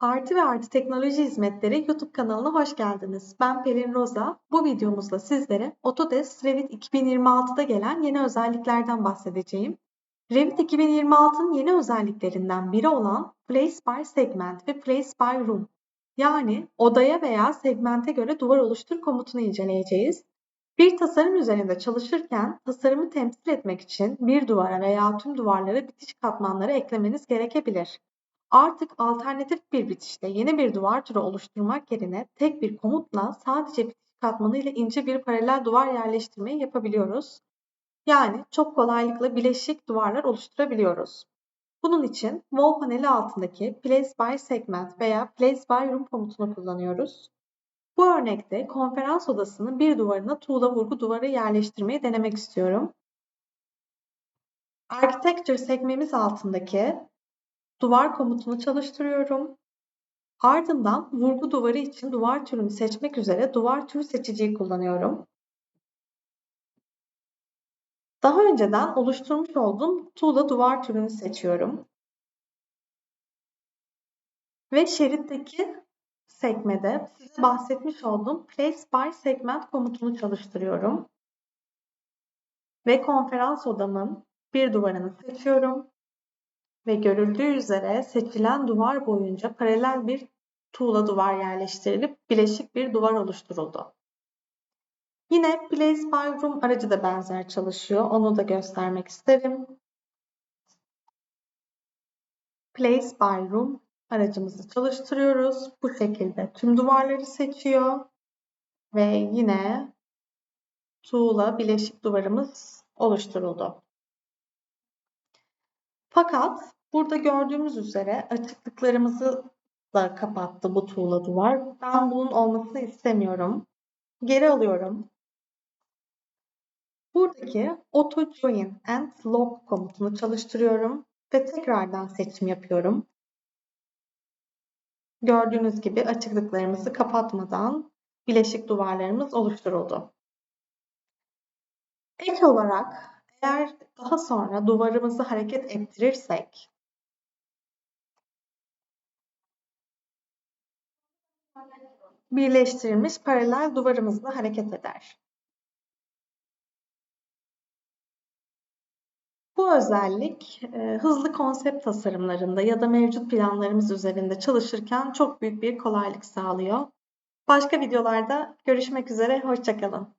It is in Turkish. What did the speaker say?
Artı ve Artı Teknoloji Hizmetleri YouTube kanalına hoş geldiniz. Ben Pelin Roza. Bu videomuzda sizlere Autodesk Revit 2026'da gelen yeni özelliklerden bahsedeceğim. Revit 2026'nın yeni özelliklerinden biri olan Place by Segment ve Place by Room. Yani odaya veya segmente göre duvar oluştur komutunu inceleyeceğiz. Bir tasarım üzerinde çalışırken tasarımı temsil etmek için bir duvara veya tüm duvarlara bitiş katmanları eklemeniz gerekebilir. Artık alternatif bir bitişte yeni bir duvar türü oluşturmak yerine tek bir komutla sadece bitiş katmanı ile ince bir paralel duvar yerleştirmeyi yapabiliyoruz. Yani çok kolaylıkla bileşik duvarlar oluşturabiliyoruz. Bunun için Wall paneli altındaki Place by Segment veya Place by Room komutunu kullanıyoruz. Bu örnekte konferans odasının bir duvarına tuğla vurgu duvarı yerleştirmeyi denemek istiyorum. Architecture sekmemiz altındaki duvar komutunu çalıştırıyorum. Ardından vurgu duvarı için duvar türünü seçmek üzere duvar türü seçiciyi kullanıyorum. Daha önceden oluşturmuş olduğum tuğla duvar türünü seçiyorum. Ve şeritteki sekmede size bahsetmiş olduğum Place by Segment komutunu çalıştırıyorum. Ve konferans odamın bir duvarını seçiyorum ve görüldüğü üzere seçilen duvar boyunca paralel bir tuğla duvar yerleştirilip bileşik bir duvar oluşturuldu. Yine Place by Room aracı da benzer çalışıyor. Onu da göstermek isterim. Place by Room aracımızı çalıştırıyoruz. Bu şekilde tüm duvarları seçiyor. Ve yine tuğla bileşik duvarımız oluşturuldu. Fakat Burada gördüğümüz üzere açıklıklarımızı da kapattı bu tuğla duvar. Ben bunun olmasını istemiyorum. Geri alıyorum. Buradaki Auto Join and Lock komutunu çalıştırıyorum ve tekrardan seçim yapıyorum. Gördüğünüz gibi açıklıklarımızı kapatmadan bileşik duvarlarımız oluşturuldu. Ek olarak eğer daha sonra duvarımızı hareket ettirirsek birleştirilmiş paralel duvarımızla hareket eder. Bu özellik e, hızlı konsept tasarımlarında ya da mevcut planlarımız üzerinde çalışırken çok büyük bir kolaylık sağlıyor. Başka videolarda görüşmek üzere, hoşçakalın.